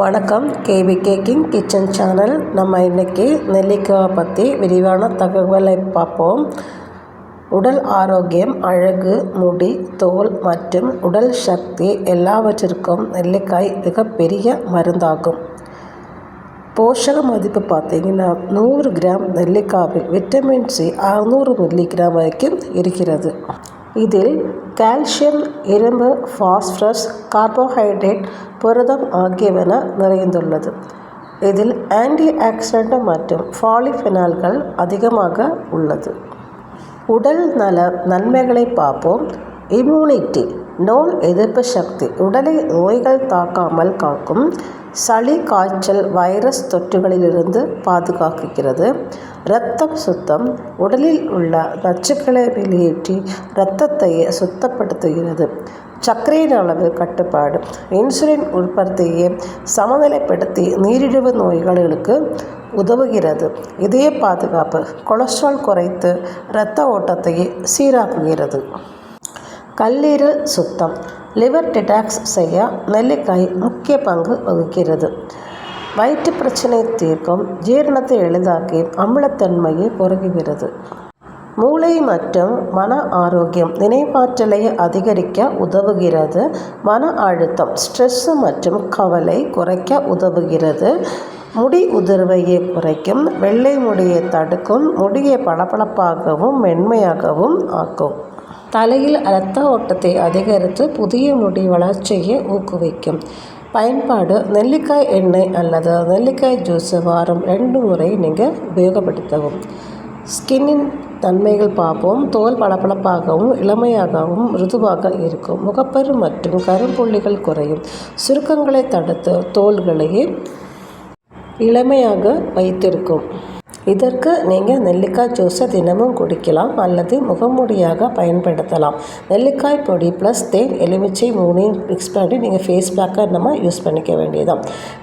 வணக்கம். KP cooking kitchen channel. நம்ம இன்றைக்கி நெல்லிக்காய் பற்றி விரிவான தகவலை பார்ப்போம். உடல் ஆரோக்கியம் அழகு முடி தோல் மற்றும் உடல் சக்தி எல்லாவற்றிற்கும் நெல்லிக்காய் மிகப்பெரிய மருந்தாகும். போஷக மதிப்பு பார்த்திங்கன்னா நூறு கிராம் நெல்லிக்காவில் விட்டமின் சி அறுநூறு மில்லிகிராம் வரைக்கும் இருக்கிறது. இதில் கால்சியம் இரும்பு ஃபாஸ்பரஸ் கார்போஹைட்ரேட் புரதம் ஆகியவன நிறைந்துள்ளது. இதில் ஆன்டி ஆக்சிடென்ட் மற்றும் ஃபாலிஃபெனால்கள் அதிகமாக உள்ளது. உடல் நல நன்மைகளை பார்ப்போம். இம்யூனிட்டி நோய் எதிர்ப்பு சக்தி உடலை நோய்கள் தாக்காமல் காக்கும் சளி காய்ச்சல் வைரஸ் தொற்றுகளிலிருந்து பாதுகாக்கிறது. இரத்தம் சுத்தம் உடலில் உள்ள நச்சுக்களை வெளியேற்றி இரத்தத்தை சுத்தப்படுத்துகிறது. சர்க்கரையின் அளவு கட்டுப்பாடு இன்சுலின் உற்பத்தியை சமநிலைப்படுத்தி நீரிழிவு நோய்களுக்கு உதவுகிறது. இதய பாதுகாப்பு கொலஸ்ட்ரால் குறைத்து இரத்த ஓட்டத்தை சீராக்குகிறது. கல்லீரல் சுத்தம் லிவர் டிடாக்ஸ் செய்ய நெல்லிக்காய் முக்கிய பங்கு வகிக்கிறது. வயிற்று பிரச்சனை தீர்க்கும் ஜீரணத்தை எளிதாக்கி அமிலத்தன்மையை குறைகிறது மூளை மற்றும் மன ஆரோக்கியம் நினைவாற்றலை அதிகரிக்க உதவுகிறது. மன அழுத்தம் ஸ்ட்ரெஸ்ஸு மற்றும் கவலை குறைக்க உதவுகிறது. முடி உதிர்வையை குறைக்கும் வெள்ளை முடியை தடுக்கும் முடியை பளபளப்பாகவும் மென்மையாகவும் ஆக்கும். தலையில் இரத்த ஓட்டத்தை அதிகரித்து புதிய முடி வளர்ச்சியை ஊக்குவிக்கும். பயன்பாடு நெல்லிக்காய் எண்ணெய் அல்லது நெல்லிக்காய் ஜூஸ் வாரம் ரெண்டு முறை நீங்கள் உபயோகப்படுத்தவும். ஸ்கின்னின் தன்மைகள் பார்ப்போம். தோல் பளபளப்பாகவும் இளமையாகவும் மிருதுவாக இருக்கும். முகப்பரு மற்றும் கரும்புள்ளிகள் குறையும். சுருக்கங்களை தடுத்து தோள்களையே இளமையாக வைத்திருக்கும். இதற்கு நீங்கள் நெல்லிக்காய் ஜூஸை தினமும் குடிக்கலாம் அல்லது முகமூடியாக பயன்படுத்தலாம். நெல்லிக்காய் பொடி ப்ளஸ் தேன் எலுமிச்சை மூணையும் மிக்ஸ் பண்ணி நீங்கள் ஃபேஸ் பேக்காக நம்ம யூஸ் பண்ணிக்க வேண்டியதான்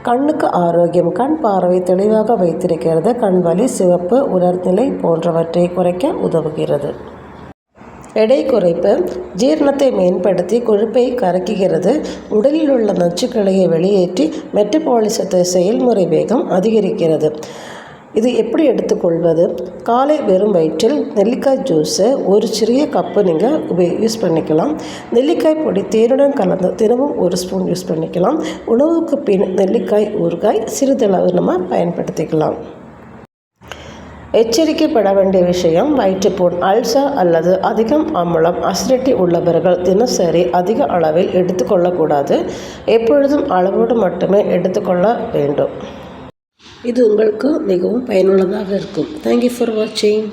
கண்ணுக்கு ஆரோக்கியம் கண் பார்வை தெளிவாக வைத்திருக்கிறது கண் வலி சிவப்பு உலர்நிலை போன்றவற்றை குறைக்க உதவுகிறது. எடை குறைப்பு ஜீரணத்தை மேம்படுத்தி கொழுப்பை கரைக்குகிறது உடலில் உள்ள நச்சுக்களையை வெளியேற்றி மெட்டபாலிசத்தை செயல்முறை வேகம் அதிகரிக்கிறது. இது எப்படி எடுத்துக்கொள்வது? காலை வெறும் வயிற்றில் நெல்லிக்காய் ஜூஸை ஒரு சிறிய கப்பு நீங்கள் உபயோ யூஸ் பண்ணிக்கலாம். நெல்லிக்காய் பொடி தேனுடன் கலந்து தினமும் ஒரு ஸ்பூன் யூஸ் பண்ணிக்கலாம். உணவுக்கு பின் நெல்லிக்காய் ஊறுகாய் சிறிதளவு நம்ம பயன்படுத்திக்கலாம். எச்சரிக்கப்பட வேண்டிய விஷயம் வயிற்றுப்புண் அல்சர் அல்லது அதிகம் அமிலம் அசிடிட்டி உள்ளவர்கள் தினசரி அதிக அளவில் எடுத்துக்கொள்ளக்கூடாது. எப்பொழுதும் அளவோடு மட்டுமே எடுத்துக்கொள்ள வேண்டும். இது உங்களுக்கு மிகவும் பயனுள்ளதாக இருக்கும். தேங்க்யூ ஃபார் வாட்சிங்